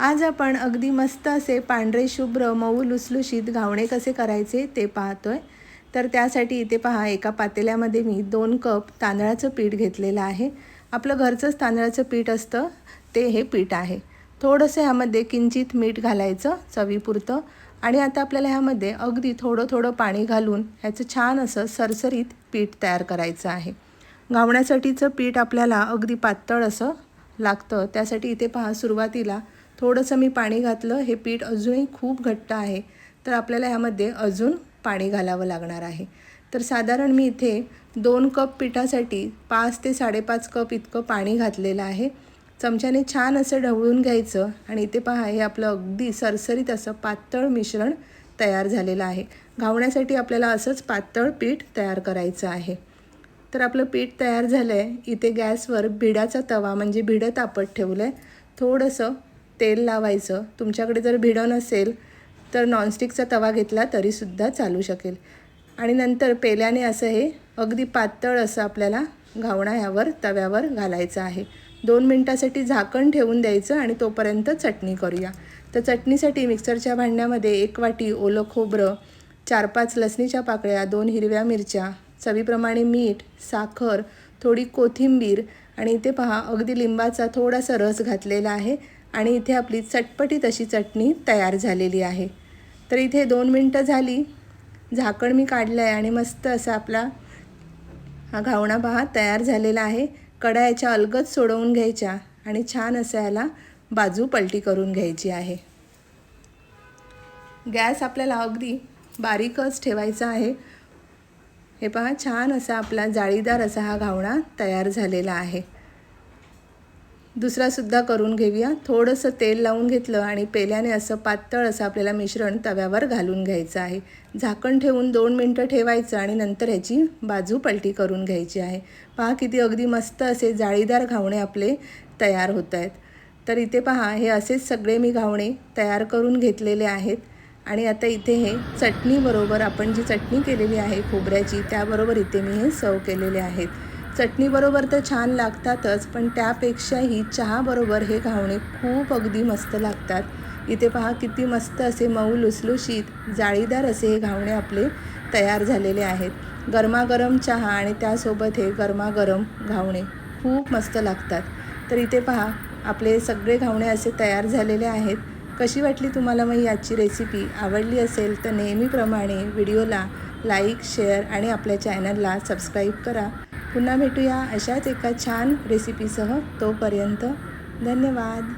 आज आपण अगदी मस्त असे पांढरे शुभ्र मऊ लुसलुशीत घावणे कसे करायचे ते पाहतोय. तर त्यासाठी इथे पहा एका पातेल्यामध्ये मी दोन कप तांदळाचं पीठ घेतलेलं आहे. आपलं घरचंच तांदळाचं पीठ असतं ते हे पीठ आहे. थोडंसं ह्यामध्ये किंचित मीठ घालायचं चवीपुरतं आणि आता आपल्याला ह्यामध्ये अगदी थोडं थोडं पाणी घालून ह्याचं छान असं सरसरीत पीठ तयार करायचं आहे. घावण्यासाठीचं पीठ आपल्याला अगदी पातळ असं लागतं. त्यासाठी इथे पहा सुरुवातीला थोडंसं मी पाणी घातलं हे पीठ अजूनही खूप घट्ट आहे तर आपल्याला ह्यामध्ये अजून पाणी घालावं लागणार आहे. तर साधारण मी इथे दोन कप पिठासाठी पाच ते साडेपाच कप इतकं पाणी घातलेलं आहे. चमच्याने छान असं ढवळून घ्यायचं आणि इथे पहा हे आपलं अगदी सरसरीत असं पातळ मिश्रण तयार झालेलं आहे. घावण्यासाठी आपल्याला असंच पातळ पीठ तयार करायचं आहे. तर आपलं पीठ तयार झालं आहे इथे गॅसवर भिडाचा तवा म्हणजे भिडं तापत ठेवलं आहे थोडंसं तेल लावायचं तुमच्याकडे जर भिडं नसेल तर नॉनस्टिकचा तवा घेतला तरीसुद्धा चालू शकेल. आणि नंतर पेल्याने असं हे अगदी पातळ असं आपल्याला घावणा ह्यावर तव्यावर घालायचं आहे. दोन मिनटासाठी झाकण ठेवून द्यायचं आणि तोपर्यंत चटणी करूया. तर चटणीसाठी मिक्सरच्या भांड्यामध्ये एक वाटी ओलं खोबरं चार पाच लसणीच्या पाकळ्या दोन हिरव्या मिरच्या चवीप्रमाणे मीठ साखर थोडी कोथिंबीर आणि इथे पहा अगदी लिंबाचा थोडासा रस घातलेला आहे. आणि इथे आपली चटपटीत अशी चटणी तयार झालेली आहे. तर इथे दोन मिनटं झाली. झाकण मी काढलं आहे आणि मस्त असा आपला हा घावणा पहा तयार झालेला आहे. कड्या याच्या अलगद सोडवून घ्यायच्या आणि छान असं याला बाजू पलटी करून घ्यायची आहे. गॅस आपल्याला अगदी बारीकच ठेवायचा आहे. हे पहा छान असा आपला जाळीदार असा हा घावणा तयार झालेला आहे. दुसरासुद्धा करून घेऊया. थोडंसं तेल लावून घेतलं आणि पेल्याने असं पातळ असं आपल्याला मिश्रण तव्यावर घालून घ्यायचं आहे. झाकण ठेवून दोन मिनटं ठेवायचं आणि नंतर ह्याची बाजू पलटी करून घ्यायची आहे. पहा किती अगदी मस्त असे जाळीदार घावणे आपले तयार होत आहेत. तर इथे पहा हे असेच सगळे मी घावणे तयार करून घेतलेले आहेत. आणि आता इथे हे चटणीबरोबर आपण जी चटणी केलेली आहे खोबऱ्याची त्याबरोबर इथे मी हे सर्व केलेले आहेत. चटणीबरोबर तर छान लागतातच पण त्यापेक्षाही चहाबरोबर हे घावणे खूप अगदी मस्त लागतात. इथे पहा किती मस्त असे मऊ लुसलुशीत जाळीदार असे हे घावणे आपले तयार झालेले आहेत. गरमागरम चहा आणि त्यासोबत हे गरमागरम घावणे खूप मस्त लागतात. तर इथे पहा आपले सगळे घावणे असे तयार झालेले आहेत. कशी वाटली तुम्हाला मग याची रेसिपी आवडली असेल तर नेहमीप्रमाणे व्हिडिओला लाईक शेअर आणि आपल्या चॅनलला सबस्क्राईब करा. पुन्हा भेटूया अशाच एका छान रेसिपीसह तोपर्यंत धन्यवाद.